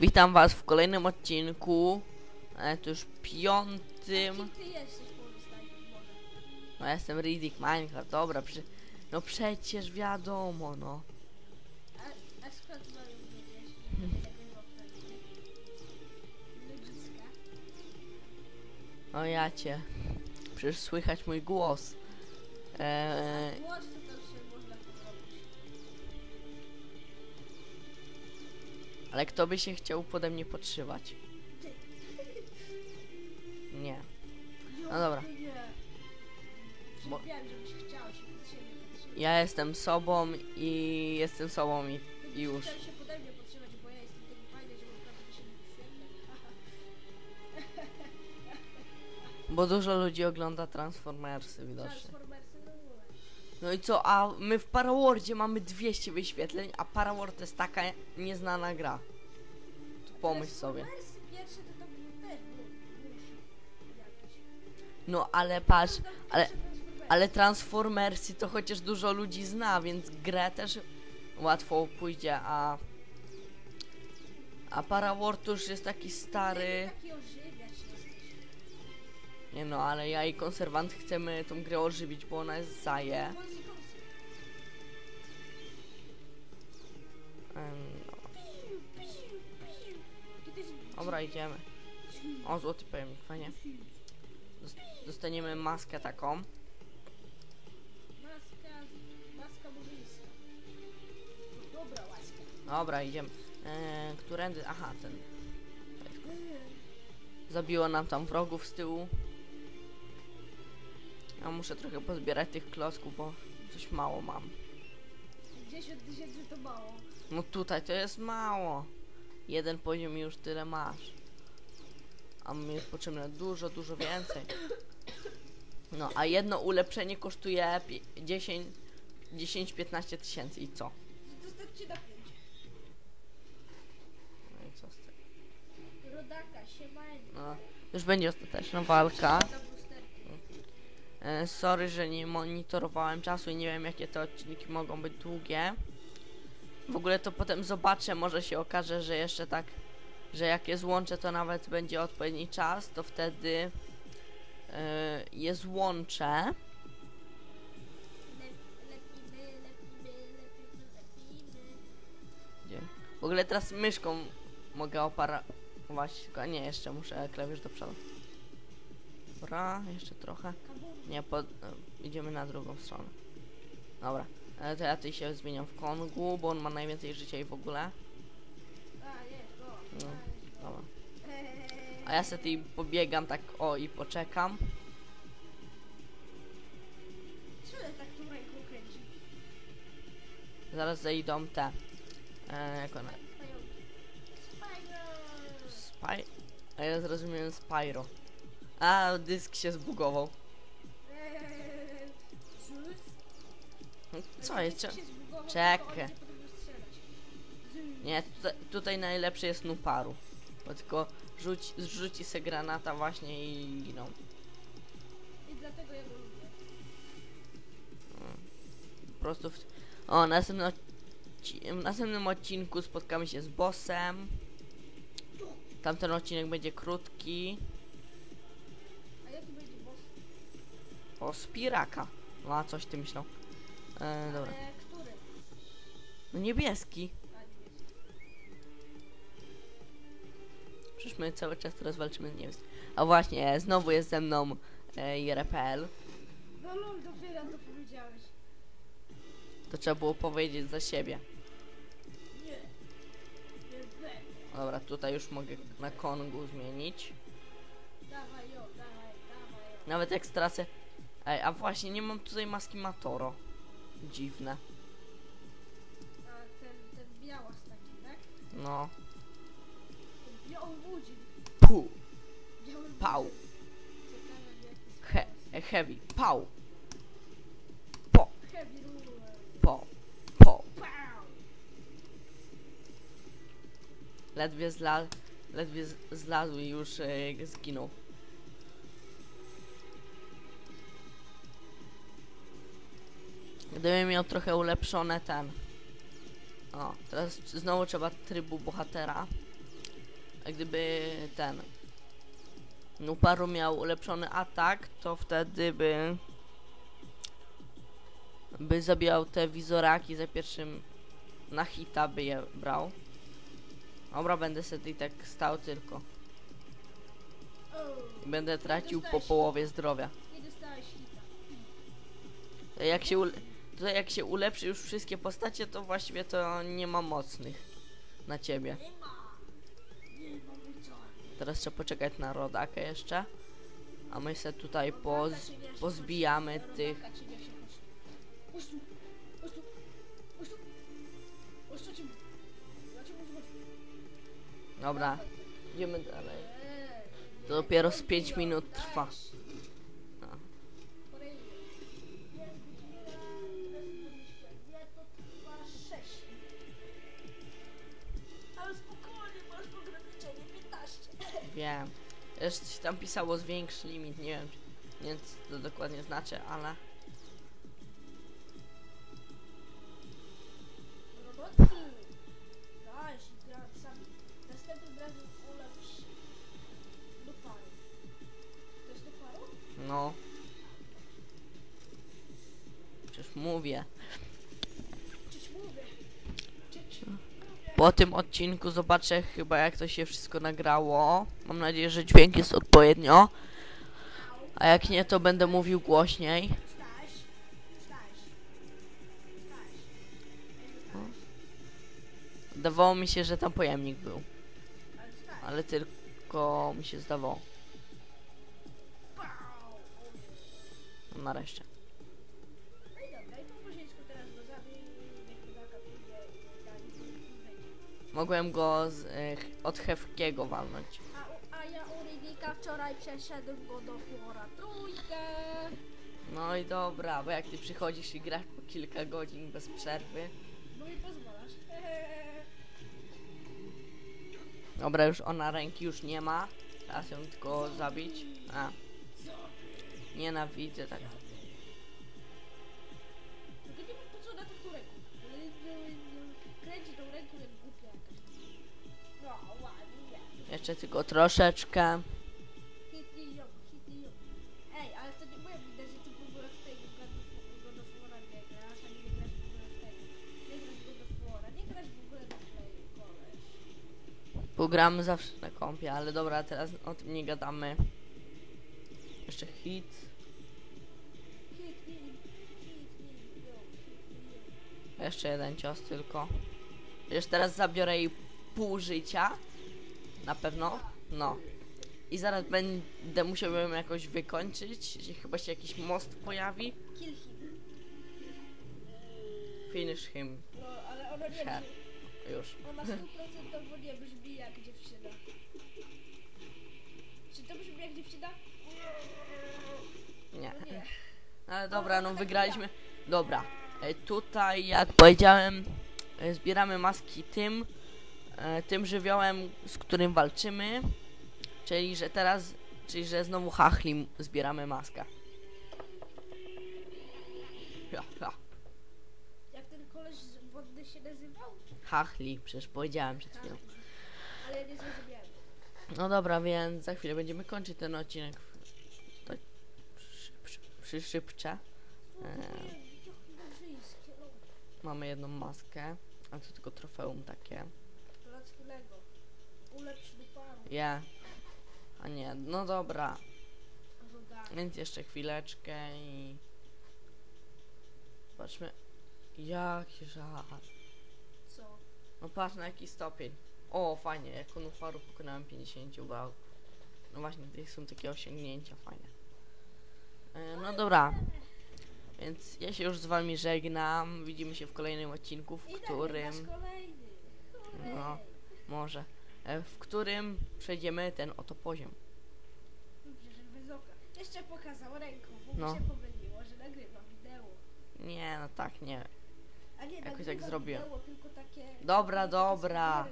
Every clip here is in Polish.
Witam was w kolejnym odcinku. E, to już piątym. No ja jestem Riddick Minecraft, dobra, przy... no przecież wiadomo, no. A, a skąd. No ja cię. Przecież słychać mój głos. E, ale kto by się chciał pode mnie podszywać? Nie. No dobra. Bo-. Ja jestem sobą i jestem sobą i, i już. Bo dużo ludzi ogląda Transformersy widocznie. No i co, a my w Parawordzie mamy 200 wyświetleń, a Paraword to jest taka nieznana gra. To pomyśl sobie. Pierwsze to też musi. No ale patrz, tam ale- Transformersy. ale Transformersy to chociaż dużo ludzi zna, więc grę też łatwo pójdzie, a... A Paraword to już jest taki stary... Taki ożywiacz jesteś. Nie no, ale ja i konserwant chcemy tą grę ożywić, bo ona jest zaje. Konsy, Dobra, idziemy. O, złoty pojemnik, fajnie. Dost- Dostaniemy maskę taką. Maska, maska. Dobra łaska. Dobra, idziemy. Eee, którędy? Aha, ten. Zabiło nam tam wrogów z tyłu. Ja muszę trochę pozbierać tych klocków, bo coś mało mam. 10 tysięcy to mało. No tutaj to jest mało. Jeden poziom już tyle masz. A mi jest potrzebne dużo, dużo więcej. No, a jedno ulepszenie kosztuje pi- 10 10-15 tysięcy i co? To starczy na 5. No i co z tego? Rodaka, siemajny. No, już będzie ostateczna walka. E, sorry, że nie monitorowałem czasu i nie wiem jakie te odcinki mogą być długie. W ogóle to potem zobaczę, może się okaże, że jeszcze tak, że jak je złączę, to nawet będzie odpowiedni czas, to wtedy e, je złączę. W ogóle teraz myszką mogę oparować, tylko nie, jeszcze muszę klawisz do przodu. Dobra, jeszcze trochę. Nie, pod, idziemy na drugą stronę. Dobra, e, to ja tutaj się zmieniam w Kongu, bo on ma najwięcej życia i w ogóle. No. Dobra. A ja sobie pobiegam tak o i poczekam. Tak? Zaraz zejdą te. E, jak one? Spy... A ja zrozumiałem Spyro. A, dysk się zbugował. Co jest? Cze- się zbugował, Czekaj. Nie, tutaj, tutaj najlepszy jest Nuparu. Bo tylko rzuci, zrzuci se granata właśnie i giną. I dlatego ja go lubię. Po prostu w... O, następny odci- w następnym odcinku spotkamy się z bossem. Tamten odcinek będzie krótki. A jaki będzie boss? O, Spiraka. No a coś ty myślał. E, dobra. No niebieski. Przecież my cały czas teraz walczymy z niebieskim. A właśnie, znowu jest ze mną e. No lol, dopiero to powiedziałeś. To trzeba było powiedzieć za siebie. Nie. Nie będę. Dobra, tutaj już mogę na Kongu zmienić. Dawaj ją, dawaj, dawaj. Nawet jak stracę... Ej, a właśnie, nie mam tutaj maski Matoro. Dziwne. A ten, ten białas taki, tak? No. Ten biały budzik. Pu. Biały. Pał. He, heavy. Pał. Po. Heavy. Po. Po. Ledwie zla... Ledwie zlazł i już e, zginął. Gdybym miał trochę ulepszone ten. O, teraz znowu trzeba trybu bohatera. jak gdyby ten Nuparu miał ulepszony atak, to wtedy by by zabijał te wizoraki za pierwszym na hita by je brał. Dobra, będę sobie i tak stał tylko. I będę tracił po połowie zdrowia. nie dostałeś hita. To Jak się, ule- to jak się ulepszy już wszystkie postacie, to właściwie to nie ma mocnych na ciebie. Wycofania. Teraz trzeba poczekać na rodakę jeszcze. A my se tutaj poz, pozbijamy tych. Dobra, idziemy dalej. Ej, To dopiero z 5 minut trwa. Wiem. Jeszcze coś tam pisało zwiększ limit, nie wiem. Nie wiem co to dokładnie znaczy, ale. Po tym odcinku zobaczę chyba jak to się wszystko nagrało. Mam nadzieję, że dźwięk jest odpowiednio. A jak nie, to będę mówił głośniej. Zdawało mi się, że tam pojemnik był. Ale tylko mi się zdawało. No nareszcie. Mogłem go z, e, od Hefkiego walnąć. A, a ja u Ridika wczoraj przeszedłem go do Flora trójkę. No i dobra, bo jak ty przychodzisz i grasz po kilka godzin bez przerwy. Bo mi pozwalasz. Dobra, już ona ręki już nie ma. Teraz ją tylko zabić. A. Nienawidzę tak. Jeszcze tylko troszeczkę. Ej, ale to nie moja wina, że ty w ogóle w tego God of Wara nie grasz, ani nie grasz w ogóle w tego. Nie grasz w God of Wara, nie grasz w ogóle na playu, koleś. Pogramy zawsze na kompie, ale dobra, teraz o tym nie gadamy. Jeszcze hit. Jeszcze jeden cios tylko. Już teraz zabiorę jej pół życia. Na pewno. No. I zaraz będę musiał ją jakoś wykończyć. Chyba się jakiś most pojawi. Kill him. Finish him. No, ale ona nie brzmi, Już. ona stuprocentowo nie brzmi jak dziewczyna. Czy to brzmi jak dziewczyna? Nie. No nie. Ale dobra, no wygraliśmy. Dobra. E, Tutaj, jak powiedziałem, e, zbieramy maski tym, tym żywiołem, z którym walczymy. Czyli, że teraz, czyli, że znowu Hachlim zbieramy maskę. Ja, ja. Jak ten koleś z- wodny się nazywał? Hachli, przecież powiedziałem przed chwilą. Ale ja nie zrozumiałem. No dobra, więc za chwilę będziemy kończyć ten odcinek. Tak przy, przy, szybcze. Eee. Mamy jedną maskę, a to tylko trofeum takie. Lackiego. Ulepsz do paru. Ja. A nie, no dobra. Więc jeszcze chwileczkę i... Patrzmy. Jaki żart. Co? No patrz na jaki stopień. O, fajnie, jako nufaru pokonałem 50 wow. No właśnie, tutaj są takie osiągnięcia fajne. E, no dobra. Więc ja się już z wami żegnam. Widzimy się w kolejnym odcinku, w I którym... No. Może. E, w którym przejdziemy ten oto poziom. Dobrze, że bez oka. Jeszcze pokazał ręką, bo No. mi się pomyliło, że nagrywa wideo. Nie, no tak, nie. A nie, Jakoś tak zrobiłem. Wideo, tylko takie... Dobra, dobra.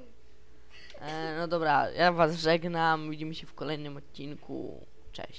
E, no dobra, ja was żegnam. Widzimy się w kolejnym odcinku. Cześć.